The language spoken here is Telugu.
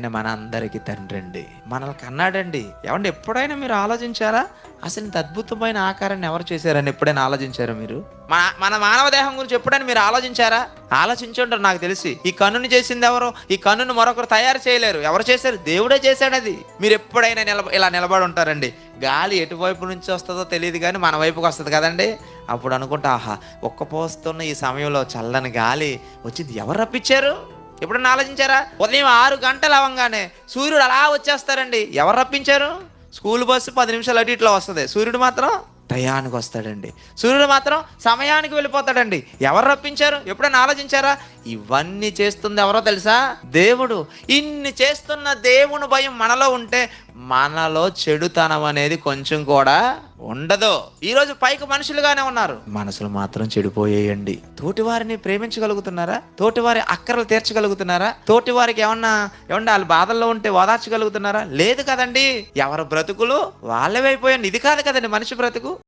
ఆయన మన అందరికీ తండ్రి అండి. మనల్ని కన్నాడండి. ఏమండి ఎప్పుడైనా మీరు ఆలోచించారా? అసలు ఇంత అద్భుతమైన ఆకారాన్ని ఎవరు చేశారని ఎప్పుడైనా ఆలోచించారా మీరు? మన మన మానవ దేహం గురించి ఎప్పుడైనా మీరు ఆలోచించారా? ఆలోచించుంటారు నాకు తెలిసి. ఈ కన్నుని చేసింది ఎవరు? ఈ కన్నును మరొకరు తయారు చేయలేరు. ఎవరు చేశారు? దేవుడే చేశాడు అది మీరు ఎప్పుడైనా నిలబ ఇలా నిలబడి ఉంటారండి. గాలి ఎటువైపు నుంచి వస్తుందో తెలియదు కానీ మన వైపుకి వస్తుంది కదండి. అప్పుడు అనుకుంటా ఆహా ఒక్క పోస్తున్న ఈ సమయంలో చల్లని గాలి వచ్చింది. ఎవరు రప్పించారు? ఎప్పుడన్నా ఆలోచించారా? ఉదయం ఆరు గంటలు అవ్వగానే సూర్యుడు అలా వచ్చేస్తారండి. ఎవరు రప్పించారు? స్కూల్ బస్సు పది నిమిషాలు అటు ఇట్లా వస్తుంది. సూర్యుడు మాత్రం టయానికి వస్తాడండి. సూర్యుడు మాత్రం సమయానికి వెళ్ళిపోతాడండి. ఎవరు రప్పించారు? ఎప్పుడైనా ఆలోచించారా? ఇవన్నీ చేస్తుంది ఎవరో తెలుసా? దేవుడు. ఇన్ని చేస్తున్న దేవుని భయం మనలో ఉంటే మనలో చెడుతనం అనేది కొంచెం కూడా ఉండదు. ఈరోజు పైకి మనుషులుగానే ఉన్నారు. మనసులు మాత్రం చెడిపోయేయండి. తోటి వారిని ప్రేమించగలుగుతున్నారా? తోటి వారి అక్కరలు తీర్చగలుగుతున్నారా? తోటి వారికి ఏమన్నా ఏమన్నా వాళ్ళు బాధల్లో ఉంటే ఓదార్చగలుగుతున్నారా? లేదు కదండి. ఎవరి బ్రతుకులు వాళ్ళవైపోయాను ఇది కాదు కదండి మనిషి బ్రతుకు.